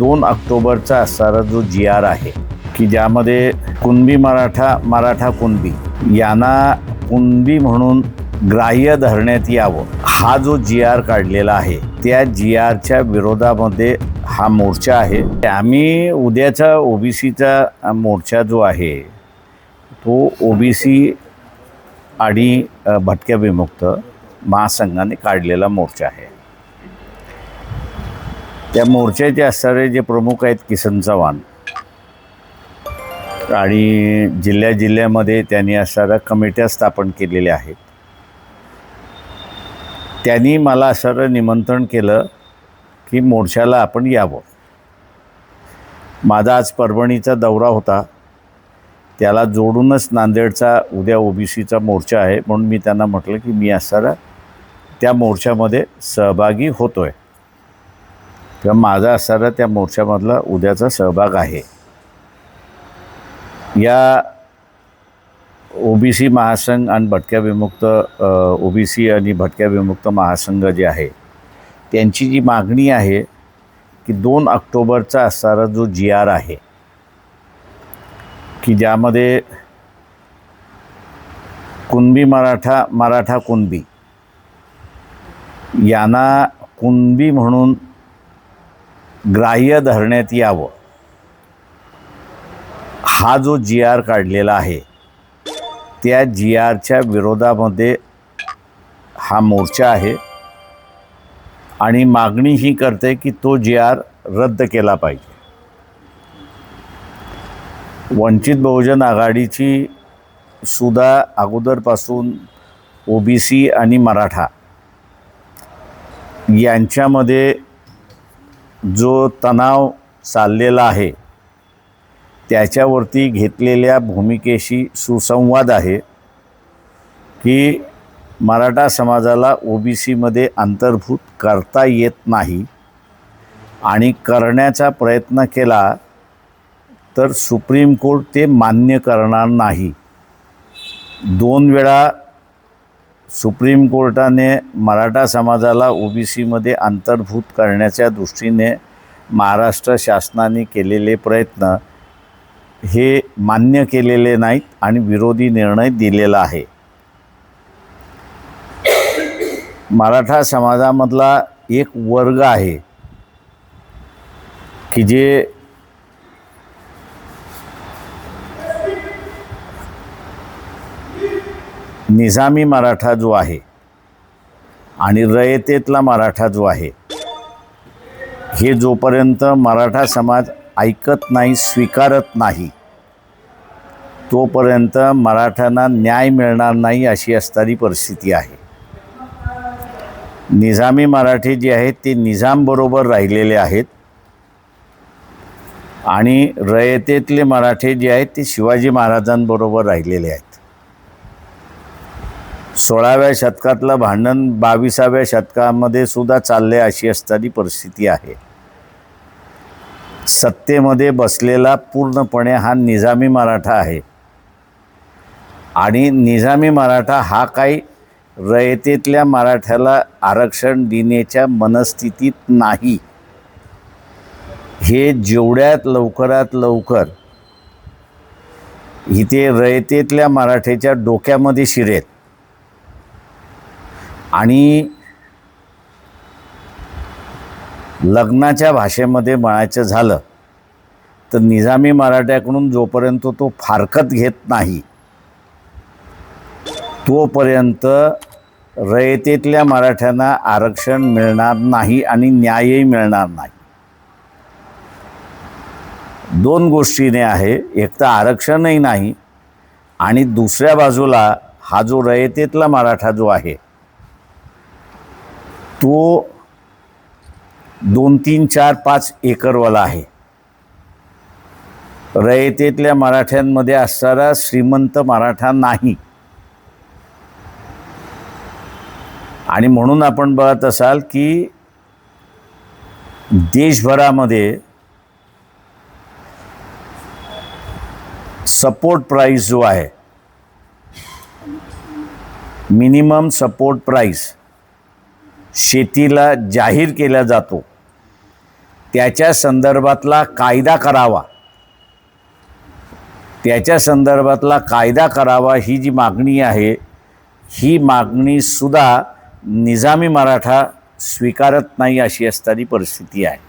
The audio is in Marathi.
दोन ऑक्टोबरचा असणारा जो जी आर आहे की ज्यामध्ये कुणबी मराठा मराठा कुणबी यांना कुणबी म्हणून ग्राह्य धरण्यात यावं हा जो जी आर काढलेला आहे त्या जी आरच्या विरोधामध्ये हा मोर्चा आहे. आम्ही उद्याचा ओबीसीचा मोर्चा जो आहे तो ओबीसी आणि भटक्या विमुक्त महासंघाने काढलेला मोर्चा आहे. त्या मोर्चाचे असणारे जे प्रमुख आहेत किसन चव्हाण. आणि जिल्ह्या जिल्ह्यामध्ये त्यांनी असणाऱ्या कमिट्या स्थापन केलेल्या आहेत. त्यांनी मला असणारं निमंत्रण केलं की मोर्चाला आपण यावं. माझा आज परभणीचा दौरा होता. त्याला जोडूनच नांदेडचा उद्या ओबीसीचा मोर्चा आहे म्हणून मी त्यांना म्हटलं की मी असणारा त्या मोर्चामध्ये सहभागी होतो आहे किंवा माझा असणारा त्या मोर्चामधला उद्याचा सहभाग आहे. या ओबीसी महासंघ आणि भटक्या विमुक्त ओबीसी आणि भटक्या विमुक्त महासंघ जे आहे त्यांची जी मागणी आहे की दोन ऑक्टोबरचा असणारा जो जी आर आहे की ज्यामध्ये कुणबी मराठा मराठा कुणबी यांना कुणबी म्हणून ग्राह्य धरण्यात यावं. हा जो जी आर काढलेला आहे त्या जी आरच्या विरोधामध्ये हा मोर्चा आहे आणि मागणी ही करते की तो जी आर रद्द केला पाहिजे. वंचित बहुजन आघाडीची सुद्धा अगोदरपासून ओ बी सी आणि मराठा यांच्यामध्ये जो तणाव चाललेला आहे त्याच्यावरती घेतलेल्या भूमिकेशी सुसंवाद आहे की मराठा समाजाला ओ बी सीमध्ये अंतर्भूत करता येत नाही आणि करण्याचा प्रयत्न केला तर सुप्रीम कोर्ट ते मान्य करणार नाही. दोन वेळा सुप्रीम कोर्टाने मराठा समाजाला ओबीसीमध्ये अंतर्भूत करण्याच्या दृष्टीने महाराष्ट्र शासनाने केलेले प्रयत्न हे मान्य केलेले नाहीत आणि विरोधी निर्णय दिलेला आहे. मराठा समाजामधला एक वर्ग आहे की जे निजामी मराठा जो आहे आणि रयतेतला मराठा जो आहे हे जोपर्यंत मराठा समाज ऐकत नाही स्वीकारत नाही तोपर्यंत मराठ्यांना न्याय मिळणार नाही अशी असणारी परिस्थिती आहे. निजामी मराठी जे आहेत ते निजामबरोबर राहिलेले आहेत आणि रयतेतले मराठे जे आहेत ते शिवाजी महाराजांबरोबर राहिलेले आहेत. सोळाव्या शतकातलं भांडण बावीसाव्या शतकामध्ये सुद्धा चालले अशी असणारी परिस्थिती आहे. सत्तेमध्ये बसलेला पूर्णपणे हा निजामी मराठा आहे. आणि निजामी मराठा हा काही रयतेतल्या मराठ्याला आरक्षण देण्याच्या मनस्थितीत नाही. हे जेवढ्यात लवकरात लवकर इथे रयतेतल्या मराठ्याच्या डोक्यामध्ये शिरेल आणि लग्नाच्या भाषेमध्ये म्हणायचं झालं तर निजामी मराठ्याकडून जोपर्यंत तो फारकत घेत नाही तोपर्यंत रयतेतल्या मराठ्यांना आरक्षण मिळणार नाही आणि न्यायही मिळणार नाही. दोन गोष्टीने आहे. एक तर आरक्षणही नाही आणि दुसऱ्या बाजूला हा जो रयतेतला मराठा जो आहे तो दोन तीन चार पाच एकरवाला आहे. रयतेतल्या मराठ्यांमध्ये असणारा श्रीमंत मराठा नाही. आणि म्हणून आपण बघत असाल की देशभरामध्ये सपोर्ट प्राईस जो आहे मिनिमम सपोर्ट प्राईस शेतीला जाहीर केला जातो. त्याच्या संदर्भातला कायदा करावा. त्याच्या संदर्भातला कायदा करावा ही जी मागणी आहे ही मागणीसुद्धा निजामी मराठा स्वीकारत नाही अशी असणारी परिस्थिती आहे.